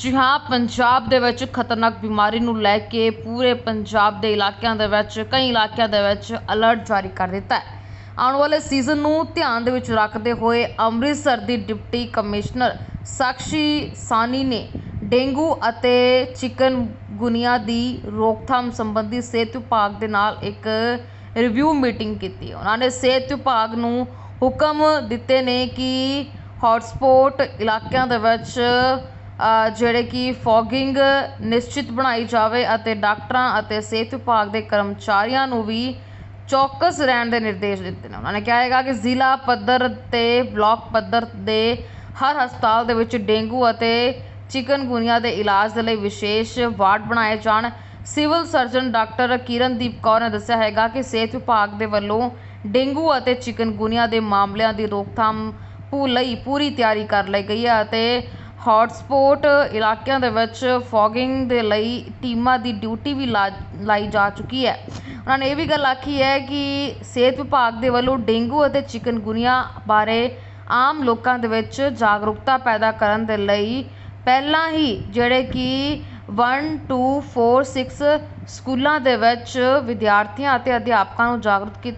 ਜੀ ਹਾਂ, ਪੰਜਾਬ ਦੇ ਵਿੱਚ ਖਤਰਨਾਕ ਬਿਮਾਰੀ ਨੂੰ ਲੈ ਕੇ ਪੂਰੇ ਪੰਜਾਬ ਦੇ ਇਲਾਕਿਆਂ ਦੇ ਵਿੱਚ, ਕਈ ਇਲਾਕਿਆਂ ਦੇ ਵਿੱਚ ਅਲਰਟ ਜਾਰੀ ਕਰ ਦਿੱਤਾ ਹੈ। ਆਉਣ ਵਾਲੇ ਸੀਜ਼ਨ ਨੂੰ ਧਿਆਨ ਦੇ ਵਿੱਚ ਰੱਖਦੇ ਹੋਏ ਅੰਮ੍ਰਿਤਸਰ ਦੀ ਡਿਪਟੀ ਕਮਿਸ਼ਨਰ ਸਾਕਸ਼ੀ ਸਾਨੀ ਨੇ ਡੇਂਗੂ ਅਤੇ ਚਿਕਨਗੁਨੀਆ ਦੀ ਰੋਕਥਾਮ ਸੰਬੰਧੀ ਸਿਹਤ ਵਿਭਾਗ ਦੇ ਨਾਲ ਇੱਕ ਰਿਵਿਊ ਮੀਟਿੰਗ ਕੀਤੀ। ਉਹਨਾਂ ਨੇ ਸਿਹਤ ਵਿਭਾਗ ਨੂੰ ਹੁਕਮ ਦਿੱਤੇ ਨੇ ਕਿ ਹੌਟਸਪੌਟ ਇਲਾਕਿਆਂ ਦੇ ਵਿੱਚ ਜਿਹੜੇ ਕਿ ਫੋਗਿੰਗ ਨਿਸ਼ਚਿਤ ਬਣਾਈ ਜਾਵੇ ਅਤੇ ਡਾਕਟਰਾਂ ਅਤੇ ਸਿਹਤ ਵਿਭਾਗ ਦੇ ਕਰਮਚਾਰੀਆਂ ਨੂੰ ਵੀ ਚੌਕਸ ਰਹਿਣ ਦੇ ਨਿਰਦੇਸ਼ ਦਿੱਤੇ ਨੇ। ਉਹਨਾਂ ਨੇ ਕਿਹਾ ਹੈਗਾ ਕਿ ਜ਼ਿਲ੍ਹਾ ਪੱਧਰ ਅਤੇ ਬਲਾਕ ਪੱਧਰ ਦੇ ਹਰ ਹਸਪਤਾਲ ਦੇ ਵਿੱਚ ਡੇਂਗੂ ਅਤੇ ਚਿਕਨਗੁਨੀਆ ਦੇ ਇਲਾਜ ਦੇ ਲਈ ਵਿਸ਼ੇਸ਼ ਵਾਰਡ ਬਣਾਏ ਜਾਣ। Civil surgeon doctor Kirandeep Kaur ਨੇ ਦੱਸਿਆ ਹੈਗਾ ਕਿ ਸਿਹਤ ਵਿਭਾਗ ਦੇ ਵੱਲੋਂ ਡੇਂਗੂ ਅਤੇ ਚਿਕਨਗੁਨੀਆ ਦੇ ਮਾਮਲਿਆਂ ਦੀ ਰੋਕਥਾਮ ਪੂ ਲਈ ਪੂਰੀ ਤਿਆਰੀ ਕਰ ਲਈ ਗਈ ਹੈ ਅਤੇ ਹੌਟਸਪੌਟ ਇਲਾਕਿਆਂ ਦੇ ਵਿੱਚ ਫੋਗਿੰਗ ਦੇ ਲਈ ਟੀਮਾਂ ਦੀ ਡਿਊਟੀ ਵੀ ਲਾ- ਲਾਈ ਜਾ ਚੁੱਕੀ ਹੈ। ਉਹਨਾਂ ਨੇ ਇਹ ਵੀ ਗੱਲ ਆਖੀ ਹੈ ਕਿ ਸਿਹਤ ਵਿਭਾਗ ਦੇ ਵੱਲੋਂ ਡੇਂਗੂ ਅਤੇ ਚਿਕਨਗੁਨੀਆ ਬਾਰੇ ਆਮ ਲੋਕਾਂ ਦੇ ਵਿੱਚ ਜਾਗਰੂਕਤਾ ਪੈਦਾ ਕਰਨ ਦੇ ਲਈ ਪਹਿਲਾਂ ਹੀ ਜਿਹੜੇ ਕਿ 1 2 4 6 ਸਕੂਲਾਂ ਦੇ ਵਿੱਚ ਵਿਦਿਆਰਥੀਆਂ ਅਤੇ ਅਧਿਆਪਕਾਂ ਨੂੰ ਜਾਗਰੂਕ ਕੀ-